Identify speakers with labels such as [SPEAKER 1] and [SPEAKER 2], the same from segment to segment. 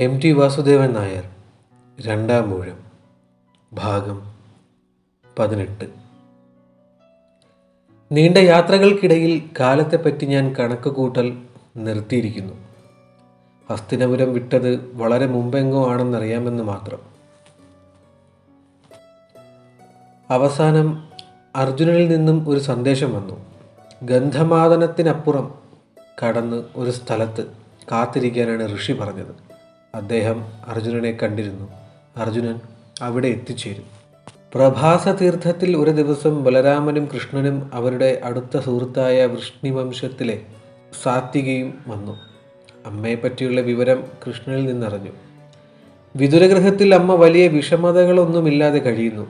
[SPEAKER 1] M T Vasudevan Nair രണ്ടാം മൂഴം ഭാഗം പതിനെട്ട്. നീണ്ട യാത്രകൾക്കിടയിൽ കാലത്തെപ്പറ്റി ഞാൻ കണക്ക് കൂട്ടൽ നിർത്തിയിരിക്കുന്നു. ഹസ്തിനപുരം വിട്ടത് വളരെ മുമ്പെങ്കോ ആണെന്നറിയാമെന്ന് മാത്രം. അവസാനം അർജുനനിൽ നിന്നും ഒരു സന്ദേശം വന്നു. ഗന്ധമാതനത്തിനപ്പുറം കടന്ന് ഒരു സ്ഥലത്ത് കാത്തിരിക്കാനാണ് ഋഷി പറഞ്ഞത്. അദ്ദേഹം അർജുനനെ കണ്ടിരുന്നു. അർജുനൻ അവിടെ എത്തിച്ചേരും. പ്രഭാസ തീർത്ഥത്തിൽ ഒരു ദിവസം ബലരാമനും കൃഷ്ണനും അവരുടെ അടുത്ത സുഹൃത്തായ വൃഷ്ണിവംശത്തിലെ സാത്വികയും വന്നു. അമ്മയെ പറ്റിയുള്ള വിവരം കൃഷ്ണനിൽ നിന്നറിഞ്ഞു. വിതുരഗൃഹത്തിൽ അമ്മ വലിയ വിഷമതകളൊന്നുമില്ലാതെ കഴിയുന്നു.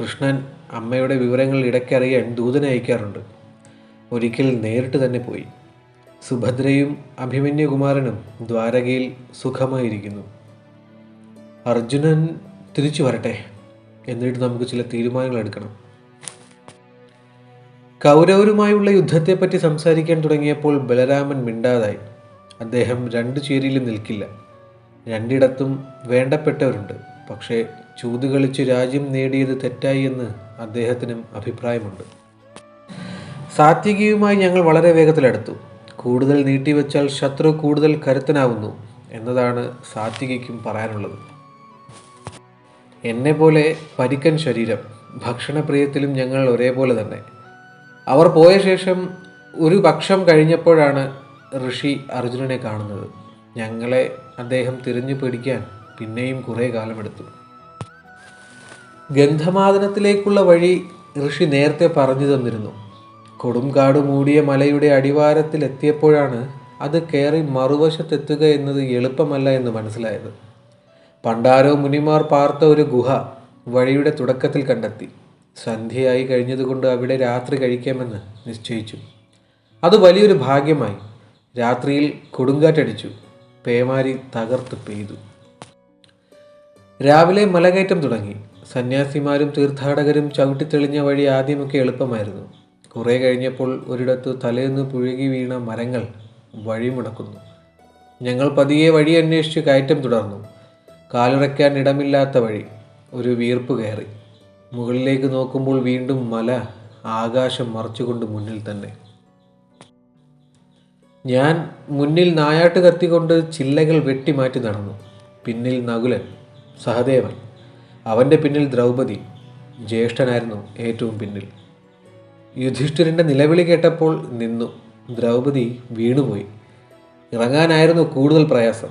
[SPEAKER 1] കൃഷ്ണൻ അമ്മയുടെ വിവരങ്ങൾ ഇടയ്ക്കറിയാൻ ദൂതനെ അയക്കാറുണ്ട്. ഒരിക്കൽ നേരിട്ട് തന്നെ പോയി. സുഭദ്രയും അഭിമന്യകുമാരനും ദ്വാരകയിൽ സുഖമായിരിക്കുന്നു. അർജുനൻ തിരിച്ചു വരട്ടെ എന്നിട്ട് നമുക്ക് ചില തീരുമാനങ്ങൾ എടുക്കണം. കൗരവരുമായുള്ള യുദ്ധത്തെപ്പറ്റി സംസാരിക്കാൻ തുടങ്ങിയപ്പോൾ ബലരാമൻ മിണ്ടാതായി. അദ്ദേഹം രണ്ടു ചേരിയിലും നിൽക്കില്ല. രണ്ടിടത്തും വേണ്ടപ്പെട്ടവരുണ്ട്. പക്ഷേ ചൂത് കളിച്ച് രാജ്യം നേടിയത് തെറ്റായി എന്ന് അദ്ദേഹത്തിനും അഭിപ്രായമുണ്ട്. സാത്വികയുമായി ഞങ്ങൾ വളരെ വേഗത്തിലെടുത്തു. കൂടുതൽ നീട്ടിവെച്ചാൽ ശത്രു കൂടുതൽ കരുത്തനാവുന്നു എന്നതാണ് സാത്വികയ്ക്കും പറയാനുള്ളത്. എന്നെ പോലെ പരിക്കൻ ശരീരം ഭക്ഷണപ്രിയത്തിലും ഞങ്ങൾ ഒരേപോലെ തന്നെ. അവർ പോയ ശേഷം ഒരു പക്ഷം കഴിഞ്ഞപ്പോഴാണ് ഋഷി അർജുനനെ കാണുന്നത്. ഞങ്ങളെ അദ്ദേഹം തിരിഞ്ഞു പിടിക്കാൻ പിന്നെയും കുറേ കാലമെടുത്തു. ഗന്ധമാദനത്തിലേക്കുള്ള വഴി ഋഷി നേരത്തെ പറഞ്ഞു തന്നിരുന്നു. കൊടുംകാട് മൂടിയ മലയുടെ അടിവാരത്തിൽ എത്തിയപ്പോഴാണ് അത് കയറി മറുവശത്തെത്തുക എന്നത് എളുപ്പമല്ല എന്ന് മനസ്സിലായത്. പണ്ടാരോ മുനിമാർ പാർത്ത ഒരു ഗുഹ വഴിയുടെ തുടക്കത്തിൽ കണ്ടെത്തി. സന്ധ്യയായി കഴിഞ്ഞതുകൊണ്ട് അവിടെ രാത്രി കഴിക്കാമെന്ന് നിശ്ചയിച്ചു. അത് വലിയൊരു ഭാഗ്യമായി. രാത്രിയിൽ കൊടുങ്കാറ്റടിച്ചു. പേമാരി തകർത്ത് പെയ്തു. രാവിലെ മലകയറ്റം തുടങ്ങി. സന്യാസിമാരും തീർത്ഥാടകരും ചവിട്ടിത്തെളിഞ്ഞ വഴി ആദ്യമൊക്കെ എളുപ്പമായിരുന്നു. കുറേ കഴിഞ്ഞപ്പോൾ ഒരിടത്ത് തലേന്ന് പുഴുകി വീണ മരങ്ങൾ വഴിമുടക്കുന്നു. ഞങ്ങൾ പതിയെ വഴി അന്വേഷിച്ച് കയറ്റം തുടർന്നു. കാലുറയ്ക്കാൻ ഇടമില്ലാത്ത വഴി ഒരു വീർപ്പ് കയറി. മുകളിലേക്ക് നോക്കുമ്പോൾ വീണ്ടും മല ആകാശം മറച്ചുകൊണ്ട് മുന്നിൽ തന്നെ. ഞാൻ മുന്നിൽ നായാട്ട് കത്തിക്കൊണ്ട് ചില്ലകൾ വെട്ടിമാറ്റി നടന്നു. പിന്നിൽ നകുലൻ സഹദേവൻ അവന്റെ പിന്നിൽ ദ്രൗപദി ജ്യേഷ്ഠനായിരുന്നു ഏറ്റവും പിന്നിൽ. യുധിഷ്ഠിരന്റെ നിലവിളി കേട്ടപ്പോൾ നിന്നു. ദ്രൗപദി വീണുപോയി. ഇറങ്ങാനായിരുന്നു കൂടുതൽ പ്രയാസം.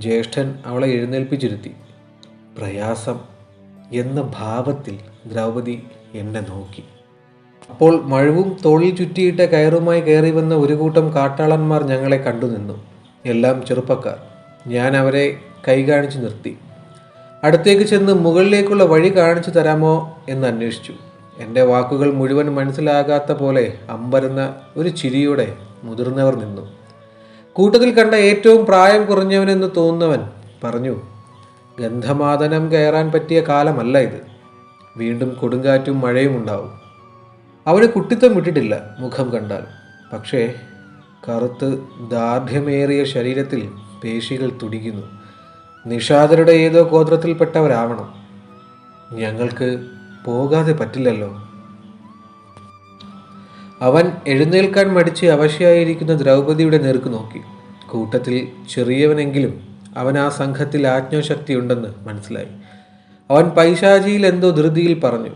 [SPEAKER 1] ജ്യേഷ്ഠൻ അവളെ എഴുന്നേൽപ്പിച്ചിരുത്തി. പ്രയാസം എന്ന ഭാവത്തിൽ ദ്രൗപദി എന്നെ നോക്കി. അപ്പോൾ മഴവും തോളിൽ ചുറ്റിയിട്ട കയറുമായി കയറി വന്ന ഒരു കൂട്ടം കാട്ടാളന്മാർ ഞങ്ങളെ കണ്ടുനിന്നു എല്ലാം ചെറുപ്പക്കാർ. ഞാൻ അവരെ കൈ കാണിച്ചു നിർത്തി. അടുത്തേക്ക് ചെന്ന് മുകളിലേക്കുള്ള വഴി കാണിച്ചു തരാമോ? എന്ന് അന്വേഷിച്ചു. എന്റെ വാക്കുകൾ മുഴുവൻ മനസ്സിലാകാത്ത പോലെ അമ്പരുന്ന ഒരു ചിരിയോടെ മുതിർന്നവർ നിന്നു. കൂട്ടത്തിൽ കണ്ട ഏറ്റവും പ്രായം കുറഞ്ഞവനെന്ന് തോന്നുന്നവൻ പറഞ്ഞു ഗന്ധമാതനം കയറാൻ പറ്റിയ കാലമല്ല ഇത്. വീണ്ടും കൊടുങ്കാറ്റും മഴയും ഉണ്ടാവും. അവന് കുട്ടിത്തം വിട്ടിട്ടില്ല മുഖം കണ്ടാൽ. പക്ഷേ കറുത്ത് ദാർഢ്യമേറിയ ശരീരത്തിൽ പേശികൾ തുടിക്കുന്നു. നിഷാദരുടെ ഏതോ ഗോത്രത്തിൽപ്പെട്ടവരാവണം. ഞങ്ങൾക്ക് പോകാതെ പറ്റില്ലല്ലോ. അവൻ എഴുന്നേൽക്കാൻ മടിച്ച് അവശയായിരിക്കുന്ന ദ്രൗപദിയുടെ നേർക്ക് നോക്കി. കൂട്ടത്തിൽ ചെറിയവനെങ്കിലും അവൻ ആ സംഘത്തിൽ ആജ്ഞാശക്തിയുണ്ടെന്ന് മനസ്സിലായി. അവൻ പൈശാചിയിൽ എന്തോ ധൃതിയിൽ പറഞ്ഞു.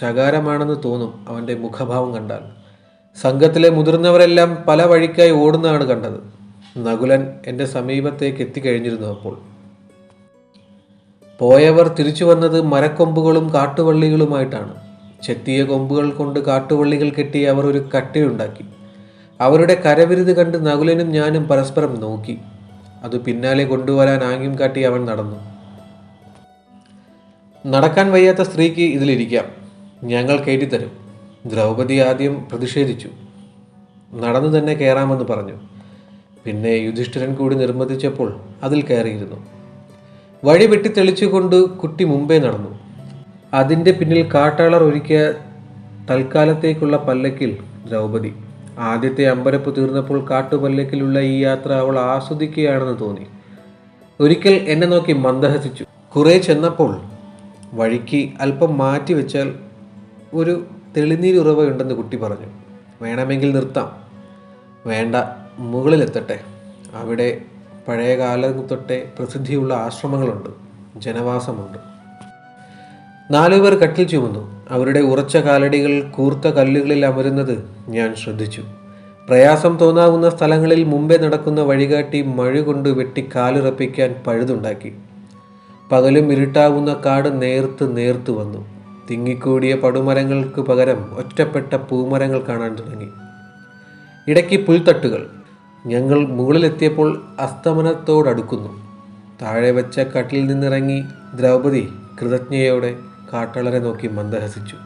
[SPEAKER 1] ശകാരമാണെന്ന് തോന്നും അവന്റെ മുഖഭാവം കണ്ടാൽ. സംഘത്തിലെ മുതിർന്നവരെല്ലാം പല വഴിക്കായി ഓടുന്നതാണ് കണ്ടത്. നകുലൻ എന്റെ സമീപത്തേക്ക് എത്തിക്കഴിഞ്ഞിരുന്നു അപ്പോൾ. പോയവർ തിരിച്ചു വന്നത് മരക്കൊമ്പുകളും കാട്ടുവള്ളികളുമായിട്ടാണ്. ചെത്തിയ കൊമ്പുകൾ കൊണ്ട് കാട്ടുവള്ളികൾ കെട്ടി അവർ ഒരു കട്ടയുണ്ടാക്കി. അവരുടെ കരവിരുത് കണ്ട് നകുലനും ഞാനും പരസ്പരം നോക്കി. അത് പിന്നാലെ കൊണ്ടുവരാൻ ആംഗ്യം കാട്ടി അവൻ നടന്നു. നടക്കാൻ വയ്യാത്ത സ്ത്രീക്ക് ഇതിലിരിക്കാം. ഞങ്ങൾ കയറ്റിത്തരും. ദ്രൗപദി ആദ്യം പ്രതിഷേധിച്ചു. നടന്നു തന്നെ കയറാമെന്ന് പറഞ്ഞു. പിന്നെ യുധിഷ്ഠിരൻ കൂടി നിർബന്ധിച്ചപ്പോൾ അതിൽ കയറിയിരുന്നു. വഴി വെട്ടി തെളിച്ചുകൊണ്ട് കുട്ടി മുമ്പേ നടന്നു. അതിന്റെ പിന്നിൽ കാട്ടാളർ ഒരുക്കിയ തൽക്കാലത്തേക്കുള്ള പല്ലക്കിൽ ദ്രൗപദി. ആദ്യത്തെ അമ്പരപ്പ് തീർന്നപ്പോൾ കാട്ടുപല്ലക്കിലുള്ള ഈ യാത്ര അവൾ ആസ്വദിക്കുകയാണെന്ന് തോന്നി. ഒരിക്കൽ എന്നെ നോക്കി മന്ദഹസിച്ചു. കുറേ ചെന്നപ്പോൾ വഴിക്ക് അല്പം മാറ്റി വെച്ചാൽ ഒരു തെളിനീരുറവയുണ്ടെന്ന് കുട്ടി പറഞ്ഞു. വേണമെങ്കിൽ നിർത്താം. വേണ്ട മുകളിലെത്തട്ടെ. അവിടെ പഴയ കാലം തൊട്ടേ പ്രസിദ്ധിയുള്ള ആശ്രമങ്ങളുണ്ട്. ജനവാസമുണ്ട്. നാലുപേർ കട്ടിൽ ചുമന്നു. അവരുടെ ഉറച്ച കാലടികൾ കൂർത്ത കല്ലുകളിൽ അമരുന്നത് ഞാൻ ശ്രദ്ധിച്ചു. പ്രയാസം തോന്നാവുന്ന സ്ഥലങ്ങളിൽ മുമ്പേ നടക്കുന്ന വഴികാട്ടി മഴ കൊണ്ട് വെട്ടി കാലുറപ്പിക്കാൻ പഴുതുണ്ടാക്കി. പകലും ഇരുട്ടാവുന്ന കാട് നേർത്ത് നേർത്ത് വന്നു. തിങ്ങിക്കൂടിയ പടുമരങ്ങൾക്ക് പകരം ഒറ്റപ്പെട്ട പൂമരങ്ങൾ കാണാൻ തുടങ്ങി. ഇടയ്ക്ക് പുൽത്തട്ടുകൾ ഞങ്ങൾ മുകളിലെത്തിയപ്പോൾ അസ്തമനത്തോടടുക്കുന്നു. താഴെ വെച്ച കട്ടിൽ നിന്നിറങ്ങി ദ്രൗപദി കൃതജ്ഞയോടെ കാട്ടാളരെ നോക്കി മന്ദഹസിച്ചു.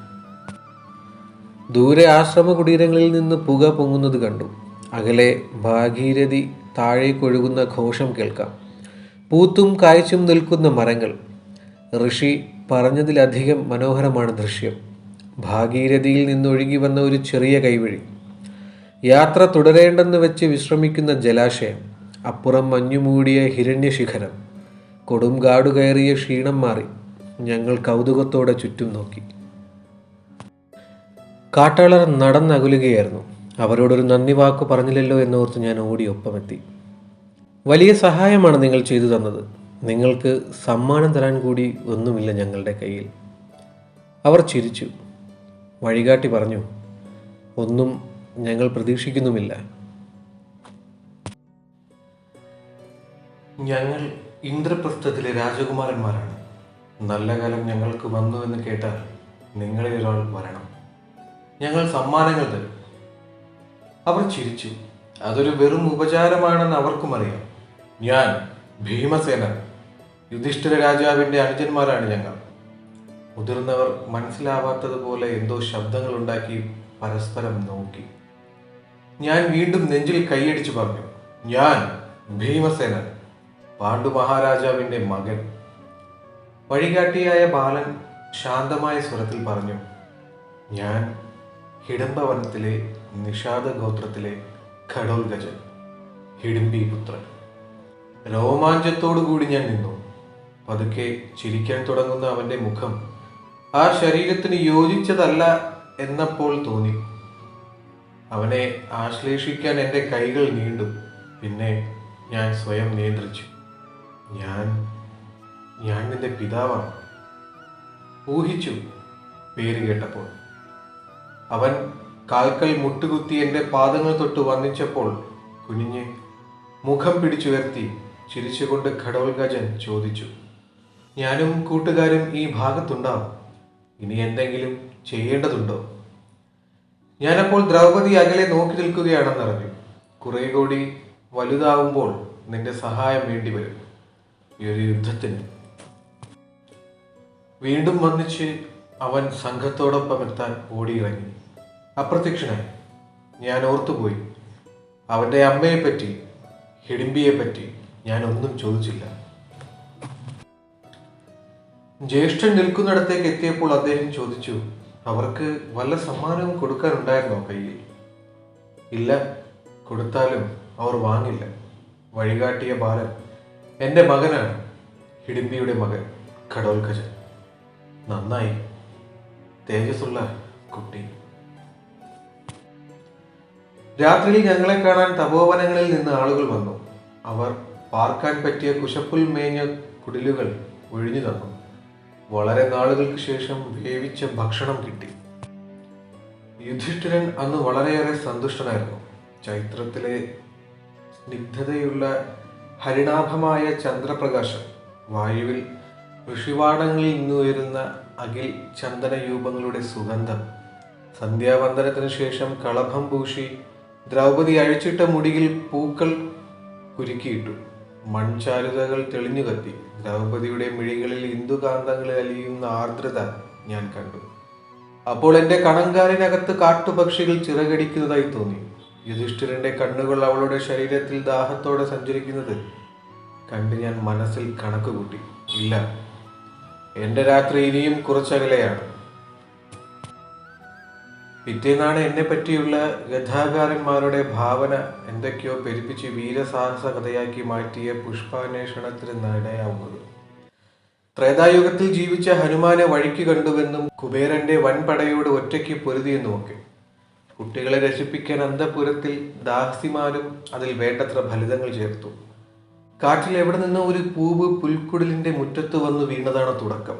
[SPEAKER 1] ദൂരെ ആശ്രമ കുടീരങ്ങളിൽ നിന്ന് പുക പൊങ്ങുന്നത് കണ്ടു. അകലെ ഭാഗീരഥി താഴേക്കൊഴുകുന്ന ഘോഷം കേൾക്കാം. പൂത്തും കായ്ച്ചും നിൽക്കുന്ന മരങ്ങൾ. ഋഷി പറഞ്ഞതിലധികം മനോഹരമാണ് ദൃശ്യം. ഭാഗീരഥിയിൽ നിന്നൊഴുകി വന്ന ഒരു ചെറിയ കൈവഴി. യാത്ര തുടരേണ്ടെന്ന് വെച്ച് വിശ്രമിക്കുന്ന ജലാശയം അപ്പുറം മഞ്ഞുമൂടിയ ഹിരണ്യശിഖരം കൊടുങ്കാടു കയറിയ ക്ഷീണം മാറി ഞങ്ങൾ കൗതുകത്തോടെ ചുറ്റും നോക്കി. കാട്ടാളർ നടന്നകലുകയായിരുന്നു. അവരോടൊരു നന്ദി വാക്ക് പറഞ്ഞില്ലല്ലോ എന്നോർത്ത് ഞാൻ ഓടി ഒപ്പമെത്തി. വലിയ സഹായമാണ് നിങ്ങൾ ചെയ്തു തന്നത്. നിങ്ങൾക്ക് സമ്മാനം തരാൻ കൂടി ഒന്നുമില്ല ഞങ്ങളുടെ കയ്യിൽ. അവർ ചിരിച്ചു. വഴികാട്ടി പറഞ്ഞു ഒന്നും ഞങ്ങൾ പ്രതീക്ഷിക്കുന്നുമില്ല. ഞങ്ങൾ ഇന്ദ്രപ്രസ്ഥത്തിലെ രാജകുമാരന്മാരാണ്. നല്ല കാലം ഞങ്ങൾക്ക് വന്നു എന്ന് കേട്ടാൽ നിങ്ങളിൽ ഒരാൾ വരണം. ഞങ്ങൾ സമ്മാനങ്ങൾ തരും. അവർ ചിരിച്ചു. അതൊരു വെറും ഉപചാരമാണെന്ന് അവർക്കും അറിയാം. ഞാൻ ഭീമസേന യുധിഷ്ഠിര രാജാവിന്റെ അനുജന്മാരാണ് ഞങ്ങൾ. മുതിർന്നവർ മനസ്സിലാവാത്തതുപോലെ എന്തോ ശബ്ദങ്ങൾ ഉണ്ടാക്കി പരസ്പരം നോക്കി. ഞാൻ വീണ്ടും നെഞ്ചിൽ കൈയടിച്ചു പറഞ്ഞു ഞാൻ ഭീമസേനൻ പാണ്ഡു മഹാരാജാവിന്റെ മകൻ. വഴികാട്ടിയായ ബാലൻ ശാന്തമായ സ്വരത്തിൽ പറഞ്ഞു ഞാൻ ഹിഡംബവനത്തിലെ നിഷാദ ഗോത്രത്തിലെ ഖടോൽഗജൻ ഹിഡിംബി പുത്രൻ രോമാഞ്ചത്തോടു കൂടി ഞാൻ നിന്നു. പതുക്കെ ചിരിക്കാൻ തുടങ്ങുന്ന അവന്റെ മുഖം ആ ശരീരത്തിന് യോജിച്ചതല്ല എന്നപ്പോൾ തോന്നി. അവനെ ആശ്ലേഷിക്കാൻ എന്റെ കൈകൾ നീണ്ടു. പിന്നെ ഞാൻ സ്വയം നിയന്ത്രിച്ചു. ഞാൻ ഞാൻ നിന്റെ പിതാവാണ്. ഊഹിച്ചു പേര് കേട്ടപ്പോൾ. അവൻ കാൽക്കൽ മുട്ടുകുത്തി എന്റെ പാദങ്ങൾ തൊട്ട് വന്നിച്ചപ്പോൾ കുനിഞ്ഞ് മുഖം പിടിച്ചുയർത്തി ചിരിച്ചുകൊണ്ട് ഘടോൽഗജൻ ചോദിച്ചു ഞാനും കൂട്ടുകാരും ഈ ഭാഗത്തുണ്ടാവും ഇനി എന്തെങ്കിലും ചെയ്യേണ്ടതുണ്ടോ? ഞാനപ്പോൾ ദ്രൗപദി അകലെ നോക്കി നിൽക്കുകയാണെന്നറിഞ്ഞു കുറെ കൂടി വലുതാവുമ്പോൾ നിന്റെ സഹായം വേണ്ടി വരും. ഈ ഒരു യുദ്ധത്തിന്. വീണ്ടും വന്നിച്ച് അവൻ സംഘത്തോടൊപ്പം എത്താൻ ഓടിയിറങ്ങി. അപ്രത്യക്ഷനായി. ഞാൻ ഓർത്തുപോയി. അവന്റെ അമ്മയെപ്പറ്റി ഞാൻ ഒന്നും ചോദിച്ചില്ല. ജ്യേഷ്ഠൻ നിൽക്കുന്നിടത്തേക്ക് എത്തിയപ്പോൾ അദ്ദേഹം ചോദിച്ചു അവർക്ക് വല്ല സമ്മാനവും കൊടുക്കാനുണ്ടായിരുന്നോ കയ്യിൽ? ഇല്ല കൊടുത്താലും അവർ വാങ്ങില്ല. വഴികാട്ടിയ ബാലൻ എന്റെ മകനാണ്. ഹിഡിമ്പിയുടെ മകൻ കടോൽഖജൻ നന്നായി. തേജസ്സുള്ള കുട്ടി. രാത്രിയിൽ ഞങ്ങളെ കാണാൻ തപോവനങ്ങളിൽ നിന്ന് ആളുകൾ വന്നു. അവർ പാർക്കാൻ പറ്റിയ കുശപ്പുൽ മേഞ്ഞ കുടിലുകൾ ഒഴിഞ്ഞു തന്നു. വളരെ നാളുകൾക്ക് ശേഷം വേവിച്ച ഭക്ഷണം കിട്ടി. യുധിഷ്ഠിരൻ അന്ന് വളരെയേറെ സന്തുഷ്ടനായിരുന്നു. ചൈത്രത്തിലെ സ്നിഗ്ധതയുള്ള ഹരിണാഭമായ ചന്ദ്രപ്രകാശം വായുവിൽ ഋഷിവാണങ്ങളിൽ നിന്നുയരുന്ന അകിൽ ചന്ദനയൂപങ്ങളുടെ സുഗന്ധം സന്ധ്യാവന്ദനത്തിന് ശേഷം കളഭം പൂശി ദ്രൗപദി അഴിച്ചിട്ട മുടിയിൽ പൂക്കൾ കുരുക്കിയിട്ടു. മൺചാരുതകൾ തെളിഞ്ഞു കത്തി. ദ്രൗപതിയുടെ മിഴികളിൽ ഇന്ദുകാന്തങ്ങളിൽ അലിയുന്ന ആർദ്രത ഞാൻ കണ്ടു. അപ്പോൾ എന്റെ കണങ്കാലിനകത്ത് കാട്ടുപക്ഷികൾ ചിറകടിക്കുന്നതായി തോന്നി. യുധിഷ്ഠിരന്റെ കണ്ണുകൾ അവളുടെ ശരീരത്തിൽ ദാഹത്തോടെ സഞ്ചരിക്കുന്നത് കണ്ട് ഞാൻ മനസ്സിൽ കണക്ക് കൂട്ടി ഇല്ല എന്റെ രാത്രി ഇനിയും കുറച്ചകലെയാണ്. പിറ്റേന്നാണ് എന്നെ പറ്റിയുള്ള ഗഥാകാരന്മാരുടെ ഭാവന എന്തൊക്കെയോ പെരുപ്പിച്ച് വീരസാഹസ കഥയാക്കി മാറ്റിയ പുഷ്പാന്വേഷണത്തിന് നടയാവുന്നത്. ത്രേതായുഗത്തിൽ ജീവിച്ച ഹനുമാനെ വഴിക്ക് കണ്ടുവെന്നും കുബേരന്റെ വൻപടയോട് ഒറ്റയ്ക്ക് പൊരുതിയെന്നുമൊക്കെ. കുട്ടികളെ രക്ഷിപ്പിക്കാൻ അന്തപുരത്തിൽ ദാസിമാരും അതിൽ വേണ്ടത്ര ഫലിതങ്ങൾ ചേർത്തു. കാട്ടിൽ എവിടെ നിന്നോ ഒരു പൂവ് പുൽക്കുടലിന്റെ മുറ്റത്ത് വന്നു വീണതാണ് തുടക്കം.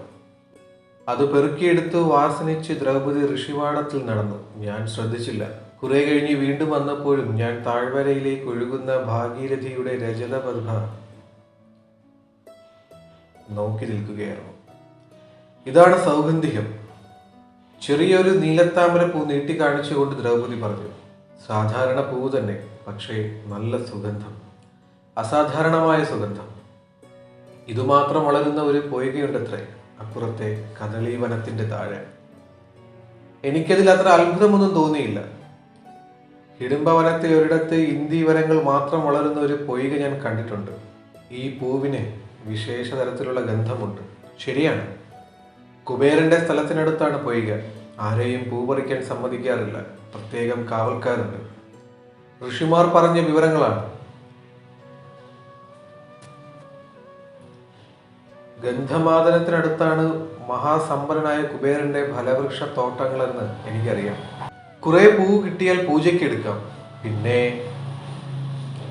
[SPEAKER 1] അത് പെറുക്കിയെടുത്ത് വാസനിച്ച് ദ്രൗപദി ഋഷിവാടത്തിൽ നടന്നു. ഞാൻ ശ്രദ്ധിച്ചില്ല. കുറെ കഴിഞ്ഞ് വീണ്ടും വന്നപ്പോഴും ഞാൻ താഴ്വരയിലേക്ക് ഒഴുകുന്ന ഭാഗീരഥിയുടെ രജതപഥ നോക്കി നിൽക്കുകയായിരുന്നു. ഇതാണ് സൗഗന്ധികം. ചെറിയൊരു നീലത്താമര പൂ നീട്ടി കാണിച്ചുകൊണ്ട് ദ്രൗപദി പറഞ്ഞു സാധാരണ പൂ തന്നെ പക്ഷേ നല്ല സുഗന്ധം. അസാധാരണമായ സുഗന്ധം. ഇതുമാത്രം വളരുന്ന ഒരു പൊയ്കയുണ്ടത്രേ. അപ്പുറത്തെ കദളി വനത്തിന്റെ താഴെ. എനിക്കതിൽ അത്ര അത്ഭുതമൊന്നും തോന്നിയില്ല. ഹിഡുംബവനത്തെ ഒരിടത്ത് ഇന്ദി വനങ്ങൾ മാത്രം വളരുന്ന ഒരു പൊയ്ക ഞാൻ കണ്ടിട്ടുണ്ട്. ഈ പൂവിന് വിശേഷ തരത്തിലുള്ള ഗന്ധമുണ്ട്. ശരിയാണ്. കുബേരന്റെ സ്ഥലത്തിനടുത്താണ് പൊയ്ക. ആരെയും പൂ പറിക്കാൻ സമ്മതിക്കാറില്ല. പ്രത്യേകം കാവൽക്കാരുണ്ട്. ഋഷിമാർ പറഞ്ഞ വിവരങ്ങളാണ്. ഗന്ധമാദനത്തിനടുത്താണ് മഹാസമ്പന്നനായ കുബേരന്റെ ഫലവൃക്ഷ തോട്ടങ്ങളെന്ന് എനിക്കറിയാം. കുറെ പൂ കിട്ടിയാൽ പൂജയ്ക്ക് എടുക്കാം. പിന്നെ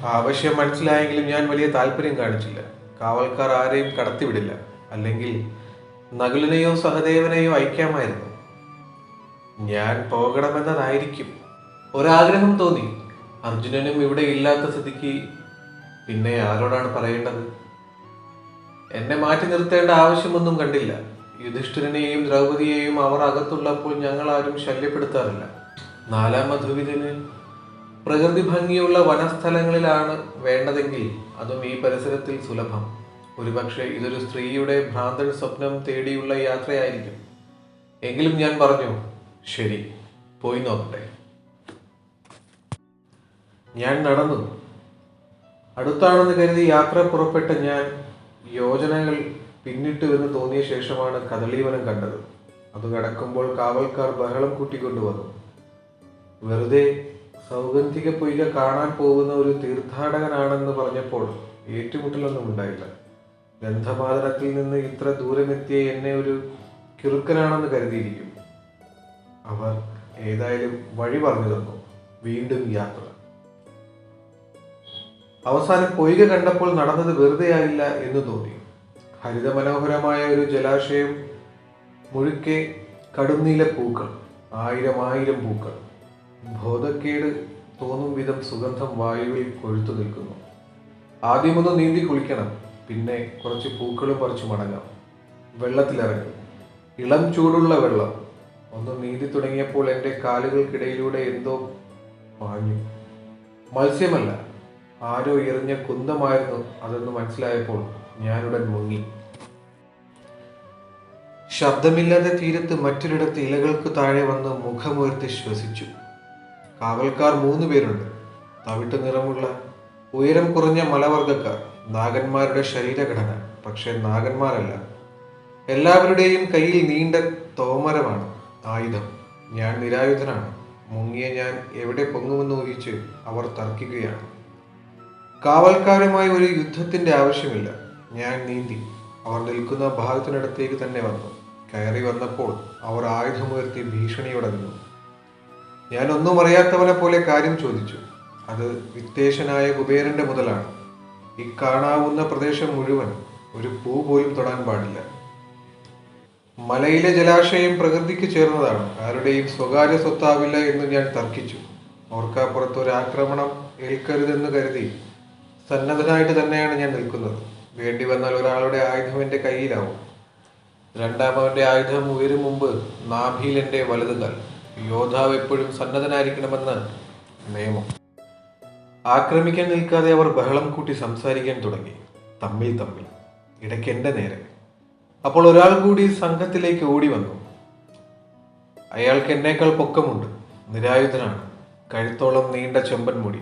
[SPEAKER 1] ആവശ്യം മനസ്സിലായെങ്കിലും ഞാൻ വലിയ താല്പര്യം കാണിച്ചില്ല. കാവൽക്കാർ ആരെയും കടത്തിവിടില്ല. അല്ലെങ്കിൽ നകുലിനെയോ സഹദേവനെയോ അയക്കാമായിരുന്നു. ഞാൻ പോകണമെന്നതായിരിക്കും. ഒരാഗ്രഹം തോന്നി. അർജുനനും ഇവിടെ ഇല്ലാത്ത സ്ഥിതിക്ക് പിന്നെ ആരോടാണ് പറയേണ്ടത്? എന്നെ മാറ്റി നിർത്തേണ്ട ആവശ്യമൊന്നും കണ്ടില്ല. യുധിഷ്ഠിരനെയും ദ്രൗപതിയെയും അവർ അകത്തുള്ളപ്പോൾ ഞങ്ങൾ ആരും ശല്യപ്പെടുത്താറില്ല. നാലാം മധുവിധന് പ്രകൃതി ഭംഗിയുള്ള വനസ്ഥലങ്ങളിലാണ് വേണ്ടതെങ്കിൽ അതും ഈ പരിസരത്തിൽ സുലഭം. ഒരുപക്ഷെ ഇതൊരു സ്ത്രീയുടെ ഭ്രാന്തൻ സ്വപ്നം തേടിയുള്ള യാത്രയായിരിക്കും. എങ്കിലും ഞാൻ പറഞ്ഞു ശരി പോയി നോക്കട്ടെ. ഞാൻ നടന്നു. അടുത്താണെന്ന് കരുതി യാത്ര പുറപ്പെട്ട ഞാൻ യോജനകൾ പിന്നിട്ട് എന്ന് തോന്നിയ ശേഷമാണ് കദളീവനം കണ്ടത്. അത് കടക്കുമ്പോൾ കാവൽക്കാർ ബഹളം കൂട്ടിക്കൊണ്ടുവന്നു. വെറുതെ സൗഗന്ധിക പൊയ്ക കാണാൻ പോകുന്ന ഒരു തീർത്ഥാടകനാണെന്ന് പറഞ്ഞപ്പോൾ ഏറ്റുമുട്ടലൊന്നും ഉണ്ടായില്ല. ഗന്ധമാദനത്തിൽ നിന്ന് ഇത്ര ദൂരമെത്തിയ എന്നെ ഒരു കിറുക്കനാണെന്ന് കരുതിയിരിക്കും. അവർ ഏതായാലും വഴി പറഞ്ഞു തന്നു. വീണ്ടും യാത്ര. അവസാനം പൊയ്ക കണ്ടപ്പോൾ നടന്നത് വെറുതെയായില്ല എന്ന് തോന്നി. ഹരിത മനോഹരമായ ഒരു ജലാശയം മുഴുക്കെ കടുന്നീല പൂക്കൾ ആയിരം ആയിരം പൂക്കൾ. ബോധക്കേട് തോന്നും വിധം സുഗന്ധം വായുവിൽ കൊഴുത്തു നിൽക്കുന്നു. ആദ്യമൊന്ന് നീന്തി കുളിക്കണം പിന്നെ കുറച്ച് പൂക്കളും പറിച്ചു മടങ്ങാം. വെള്ളത്തിലിറങ്ങി. ഇളം ചൂടുള്ള വെള്ളം. ഒന്ന് നീന്തി തുടങ്ങിയപ്പോൾ എന്റെ കാലുകൾക്കിടയിലൂടെ എന്തോ പാഞ്ഞു. മത്സ്യമല്ല ആരോ എറിഞ്ഞ കുന്തമായിരുന്നു അതെന്ന് മനസ്സിലായപ്പോൾ ഞാനുടൻ മുങ്ങി. ശബ്ദമില്ലാതെ തീരത്ത് മറ്റൊരിടത്ത് ഇലകൾക്ക് താഴെ വന്ന് മുഖമുയർത്തി ശ്വസിച്ചു. കാവൽക്കാർ മൂന്ന് പേരുണ്ട്. തവിട്ട് നിറമുള്ള ഉയരം കുറഞ്ഞ മലവർഗക്കാർ നാഗന്മാരുടെ ശരീരഘടന പക്ഷെ നാഗന്മാരല്ല. എല്ലാവരുടെയും കയ്യിൽ നീണ്ട തോമരമാണ് ആയുധം. ഞാൻ നിരായുധനാണ്. മുങ്ങിയ ഞാൻ എവിടെ പൊങ്ങുമെന്ന് ഊഹിച്ച് അവർ തർക്കിക്കുകയാണ്. കാവൽക്കാരുമായി ഒരു യുദ്ധത്തിന്റെ ആവശ്യമില്ല. ഞാൻ നീന്തി. അവർ നിൽക്കുന്ന ഭാഗത്തിനടുത്തേക്ക് തന്നെ വന്നു. കയറി വന്നപ്പോൾ അവർ ആയുധമുയർത്തി ഭീഷണിയോടെ നിന്നു. ഞാൻ ഒന്നും അറിയാത്തവനെ പോലെ കാര്യം ചോദിച്ചു. അത് വിത്തേശനായ കുബേരന്റെ മുതലാണ്. ഈ കാണാവുന്ന പ്രദേശം മുഴുവൻ ഒരു പൂ പോലും തൊടാൻ പാടില്ല. മലയിലെ ജലാശയം പ്രകൃതിക്ക് ചേർന്നതാണ്. ആരുടെയും സ്വകാര്യ സ്വത്താവില്ല എന്ന് ഞാൻ തർക്കിച്ചു. ഓർക്കാപ്പുറത്ത് ഒരു ആക്രമണം ഏൽക്കരുതെന്ന് കരുതി സന്നദ്ധനായിട്ട് തന്നെയാണ് ഞാൻ നിൽക്കുന്നത്. വേണ്ടി വന്നാൽ ഒരാളുടെ ആയുധം എന്റെ കയ്യിലാവും. രണ്ടാമവന്റെ ആയുധം ഉയരും മുമ്പ് നാഭിയിൽ എന്റെ വലതുകാൽ യോദ്ധാവ് എപ്പോഴും സന്നദ്ധനായിരിക്കണമെന്ന് നിയമം. ആക്രമിക്കാൻ നിൽക്കാതെ അവർ ബഹളം കൂട്ടി സംസാരിക്കാൻ തുടങ്ങി. തമ്മിൽ തമ്മിൽ. ഇടയ്ക്ക് എന്റെ നേരെ. അപ്പോൾ ഒരാൾ കൂടി സംഘത്തിലേക്ക് ഓടി വന്നു. അയാൾക്ക് എന്നേക്കാൾ പൊക്കമുണ്ട്. നിരായുധനാണ്. കഴുത്തോളം നീണ്ട ചെമ്പൻ മുടി.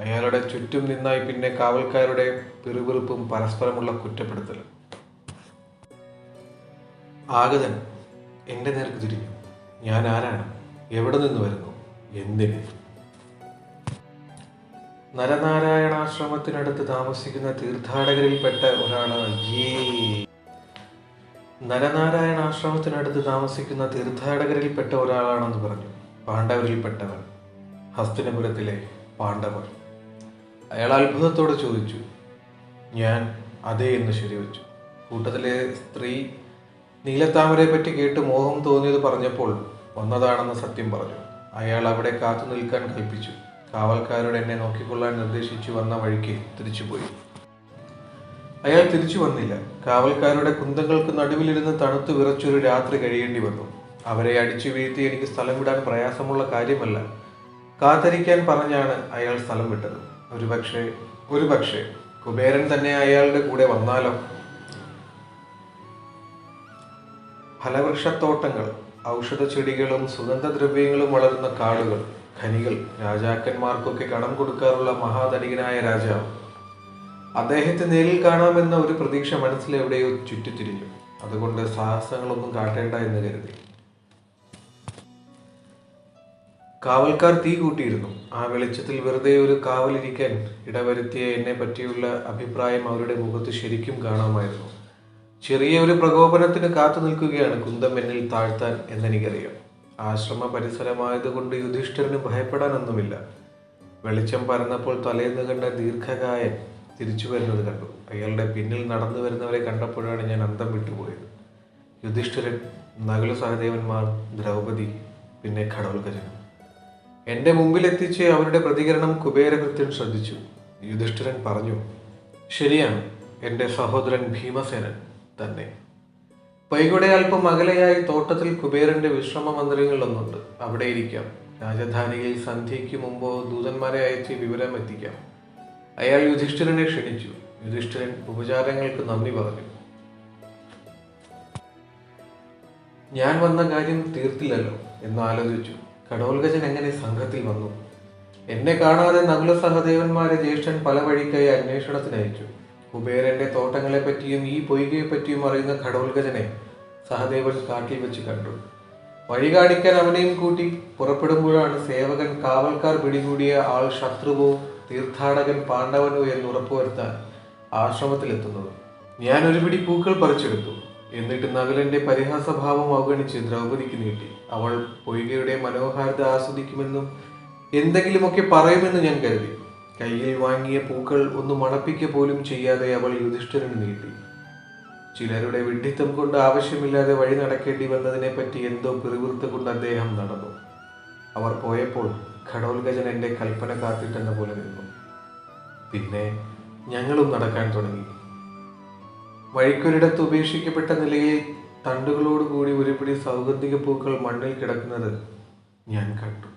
[SPEAKER 1] അയാളുടെ ചുറ്റും നിന്നായി പിന്നെ കാവൽക്കാരുടെ പിറുപിറുപ്പും പരസ്പരമുള്ള കുറ്റപ്പെടുത്തലും. ആഗതൻ എന്റെ നേർക്ക് തിരിഞ്ഞു. ഞാൻ ആരാണ്? എവിടെ നിന്ന് വരുന്നു? എന്തിന്? നരനാരായണാശ്രമത്തിനടുത്ത് താമസിക്കുന്ന തീർത്ഥാടകരിൽപ്പെട്ട ഒരാളാണ് അയ്യേ നരനാരായണാശ്രമത്തിനടുത്ത് താമസിക്കുന്ന തീർത്ഥാടകരിൽപ്പെട്ട ഒരാളാണെന്ന് പറഞ്ഞു. പാണ്ഡവരിൽപ്പെട്ടവൻ. ഹസ്തിനപുരത്തിലെ പാണ്ഡവർ അയാൾ അത്ഭുതത്തോടെ ചോദിച്ചു ഞാൻ അതേ എന്ന് ശരിവച്ചു. കൂട്ടത്തിലെ സ്ത്രീ നീലത്താമരയെ പറ്റി കേട്ട് മോഹം തോന്നിയത് പറഞ്ഞപ്പോൾ വന്നതാണെന്ന് സത്യം പറഞ്ഞു. അയാൾ അവിടെ കാത്തു നിൽക്കാൻ കൽപ്പിച്ചു. കാവൽക്കാരോട് എന്നെ നോക്കിക്കൊള്ളാൻ നിർദ്ദേശിച്ചു വന്ന വഴിക്ക് തിരിച്ചുപോയി. അയാൾ തിരിച്ചു വന്നില്ല. കാവൽക്കാരുടെ കുന്തങ്ങൾക്ക് നടുവിലിരുന്ന് തണുത്തു വിറച്ചൊരു രാത്രി കഴിയേണ്ടി വന്നു. അവരെ അടിച്ചു വീഴ്ത്തി എനിക്ക് സ്ഥലം വിടാൻ പ്രയാസമുള്ള കാര്യമല്ല. കാത്തിരിക്കാൻ പറഞ്ഞാണ് അയാൾ സ്ഥലം വിട്ടത്. ഒരുപക്ഷെ ഒരുപക്ഷെ കുബേരൻ തന്നെ അയാളുടെ കൂടെ വന്നാലോ? ഫലവൃക്ഷത്തോട്ടങ്ങൾ ഔഷധ ചെടികളും സുഗന്ധദ്രവ്യങ്ങളും വളരുന്ന കാടുകൾ ഖനികൾ രാജാക്കന്മാർക്കൊക്കെ കടം കൊടുക്കാറുള്ള മഹാധനികനായ രാജാവ്. അദ്ദേഹത്തെ നേരിൽ കാണാമെന്ന ഒരു പ്രതീക്ഷ മനസ്സിലെവിടെയോ ചുറ്റിത്തിരിഞ്ഞു. അതുകൊണ്ട് സാഹസങ്ങളൊന്നും കാട്ടേണ്ട എന്ന് കരുതി. കാവൽക്കാർ തീ കൂട്ടിയിരുന്നു. ആ വെളിച്ചത്തിൽ വെറുതെ ഒരു കാവലിരിക്കാൻ ഇടവരുത്തിയ എന്നെ പറ്റിയുള്ള അഭിപ്രായം അവരുടെ മുഖത്ത് ശരിക്കും കാണാമായിരുന്നു. ചെറിയ ഒരു പ്രകോപനത്തിന് കാത്തു നിൽക്കുകയാണ് കുന്തം എന്നിൽ താഴ്ത്താൻ എന്നെനിക്കറിയാം. ആശ്രമ പരിസരമായതുകൊണ്ട് യുധിഷ്ഠിരന് ഭയപ്പെടാനൊന്നുമില്ല. വെളിച്ചം പരന്നപ്പോൾ തലേന്ന് കണ്ട ദീർഘകായൻ തിരിച്ചു വരുന്നത് കണ്ടു. അയാളുടെ പിന്നിൽ നടന്നു വരുന്നവരെ കണ്ടപ്പോഴാണ് ഞാൻ അന്തം വിട്ടുപോയത്. യുധിഷ്ഠിരൻ നകുല സഹദേവന്മാർ ദ്രൗപദി പിന്നെ ഘടോൽഗജനും എന്റെ മുമ്പിലെത്തിച്ച് അവരുടെ പ്രതികരണം കുബേരകൃത്യൻ ശ്രദ്ധിച്ചു. യുധിഷ്ഠിരൻ പറഞ്ഞു ശരിയാണ് എന്റെ സഹോദരൻ ഭീമസേനൻ തന്നെ. പൈകുടെ അല്പം അകലെയായി തോട്ടത്തിൽ കുബേരന്റെ വിശ്രമ മന്ദിരങ്ങളിലൊന്നുണ്ട് അവിടെ ഇരിക്കാം. രാജധാനിയിൽ സന്ധ്യയ്ക്ക് മുമ്പോ ദൂതന്മാരെ അയച്ച് വിവരം എത്തിക്കാം. അയാൾ യുധിഷ്ഠിരനെ ക്ഷണിച്ചു. യുധിഷ്ഠിരൻ ഉപചാരങ്ങൾക്ക് നന്ദി പറഞ്ഞു. ഞാൻ വന്ന കാര്യം തീർത്തില്ലല്ലോ എന്ന് ആലോചിച്ചു. കടോൽഗജൻ എങ്ങനെ സംഘത്തിൽ വന്നു? എന്നെ കാണാതെ നകുല സഹദേവന്മാരെ ജ്യേഷ്ഠൻ പല വഴിക്കായി അന്വേഷണത്തിന് അയച്ചു. കുബേരന്റെ തോട്ടങ്ങളെ പറ്റിയും ഈ പൊയ്കയെ പറ്റിയും അറിയുന്ന ഘടോൽഗജനെ സഹദേവൻ കാട്ടിൽ വെച്ച് കണ്ടു. വഴി കാണിക്കാൻ അവനെയും കൂട്ടി പുറപ്പെടുമ്പോഴാണ് സേവകൻ കാവൽക്കാർ പിടികൂടിയ ആൾ ശത്രുവോ തീർത്ഥാടകൻ പാണ്ഡവനോ എന്ന് ഉറപ്പുവരുത്താൻ ആശ്രമത്തിലെത്തുന്നത്. ഞാൻ ഒരു പിടി പൂക്കൾ പറിച്ചെടുത്തു. എന്നിട്ട് നകുലന്റെ പരിഹാസഭാവം അവഗണിച്ച് ദ്രൗപദിക്ക് നീട്ടി. അവൾ പൊയ്കയുടെ മനോഹാരിത ആസ്വദിക്കുമെന്നും എന്തെങ്കിലുമൊക്കെ പറയുമെന്ന് ഞാൻ കരുതി. കയ്യിൽ വാങ്ങിയ പൂക്കൾ ഒന്ന് മണപ്പിക്ക പോലും ചെയ്യാതെ അവൾ യുധിഷ്ഠിരന് നീട്ടി. ചിലരുടെ വിഡ്ഢിത്തം കൊണ്ട് ആവശ്യമില്ലാതെ വഴി നടക്കേണ്ടി വന്നതിനെ പറ്റി എന്തോ പിറുവിറുത്ത് കൊണ്ട് അദ്ദേഹം നടന്നു. അവർ പോയപ്പോൾ ഘടോൽഗജൻ എന്റെ കൽപ്പന കാത്തിട്ടെന്ന പോലെ നിന്നു. പിന്നെ ഞങ്ങളും നടക്കാൻ തുടങ്ങി. വഴിക്കൊരിടത്ത് ഉപേക്ഷിക്കപ്പെട്ട നിലയിൽ തണ്ടുകളോടുകൂടി ഒരുപിടി സൗഗന്ധിക പൂക്കൾ മണ്ണിൽ കിടക്കുന്നത് ഞാൻ കണ്ടു.